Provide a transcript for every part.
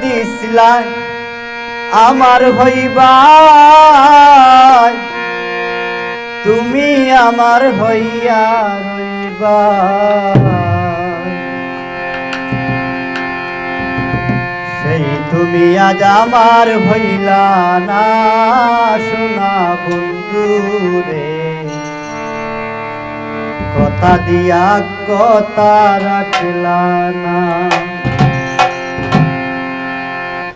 দিসলাই আমার হইবা তুমি আমার হইয়া রইবা সেই তুমি আজ আমার হইলা না, শোনা বন্ধু রে। কথা দিয়া কথা রাখলা না।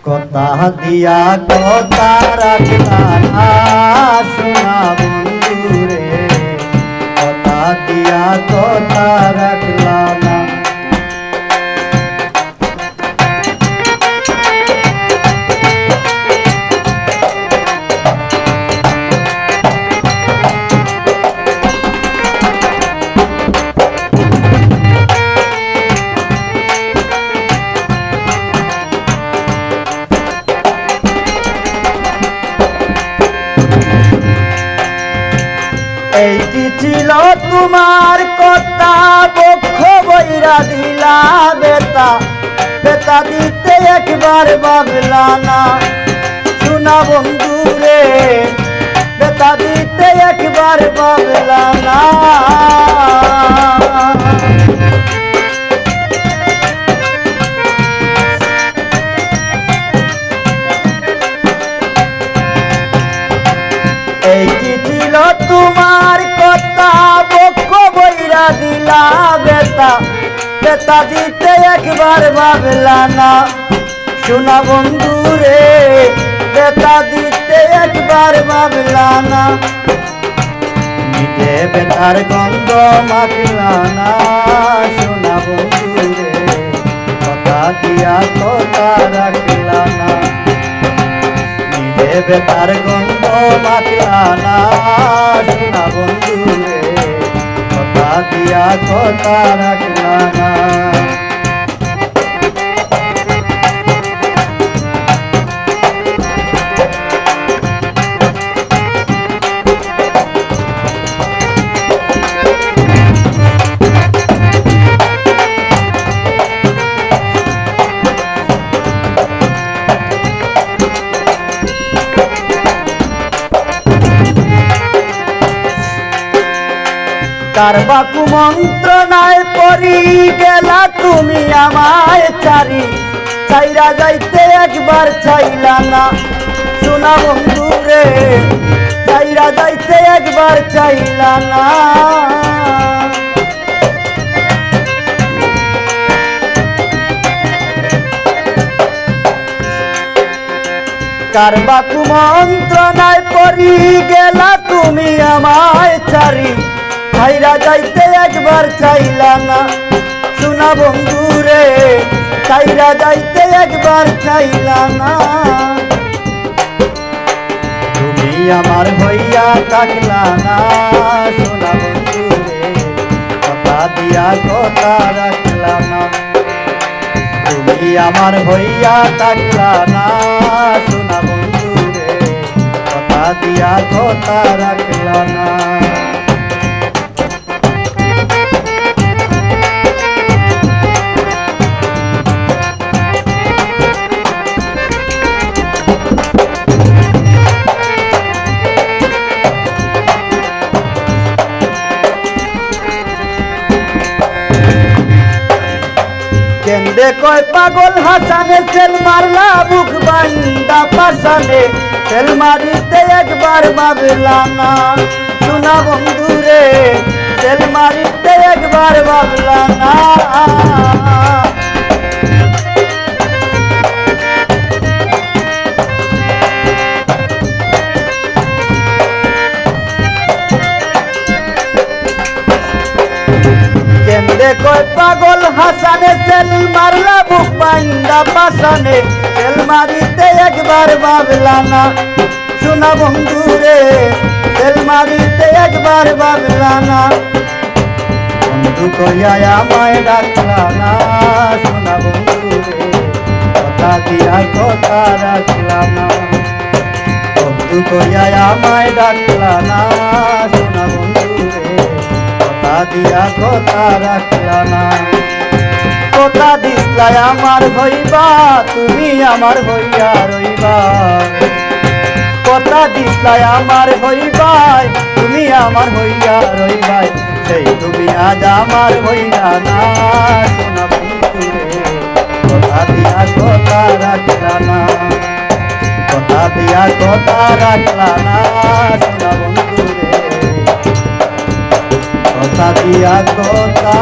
কথা দিয়া কথা রাখলা না শোনা বন্ধু কথা দিয়া কথা রাখলা এই ছিল তোমার কথা? বক্ষ বৈরা দিলা বেতা। বেতা দিতে একবার ভাবলা না। শোনা বন্ধু রে বেতা দিতে একবার ভাবলা না। বৈরা দিলা বেতা বেতা দিতে একবার ভাবলা না। শোনা বন্ধু রে, বেতা দিতে একবার ভাবলা না। নিজে বেতার গন্ধ মাখলা না। শোনা বন্ধু রে, কথা দিয়া কথা রাখলা না। নিজে বেতার গন্ধ মাখলা না। দিয়া কথা রাখলা কারবাকু মন্ত্রণায় পরি গেলা তুমি আমায় চারি। চাইরা যাইতে একবার চাইলা না। শোনা বন্ধু রে, চাইরা যাইতে একবার চাইলা না। কারবাকু মন্ত্রণায় পরি গেলা তুমি আমায় চারি। ভাইরা যাইতে একবার চাইলা না। শোনা বন্ধু রে চাইরা যাইতে একবার চাইলা না। তুমি আমার হইয়া থাকলা না, শোনা বন্ধু রে কথা দিয়া কথা রাখলা না। তুমি আমার হইয়া থাকলা না, শোনা বন্ধু রে কথা দিয়া কথা রাখলা না। কেন্দ্রে কয় পাগল হাসানে তেল মারলা বুক বান্দা পাশানে। তেল মারিতে একবার ভাবলা না। শোনা বন্ধু রে তেল মারিতে একবার ভাবলা না। কয় পাগল হাসানে তেল মারলা বুক পাইন্দা পাশানে তেল মারিতে একবার ভাবলা না। শোনা বন্ধু রে তেল মারিতে একবার ভাবলা না। বন্ধু কইয়া আমায় ডাকলা না, শোনা বন্ধু রে, কথা দিয়া কথা রাখলা না। বন্ধু কইয়া আমায় ডাকলা না, শোনা কথা দিয়া কথা রাখলা না। কথা দিসলাই আমার হইবা, তুমি আমার হইয়া রইবা। কথা দিসলাই আমার হইবাই, তুমি আমার হইয়া রইবাই। সেই তুমি আজ আমার হইয়া না কথা দিয়া কথা রাখলা না। কথা দিয়া কথা রাখলা না দিয়া কথা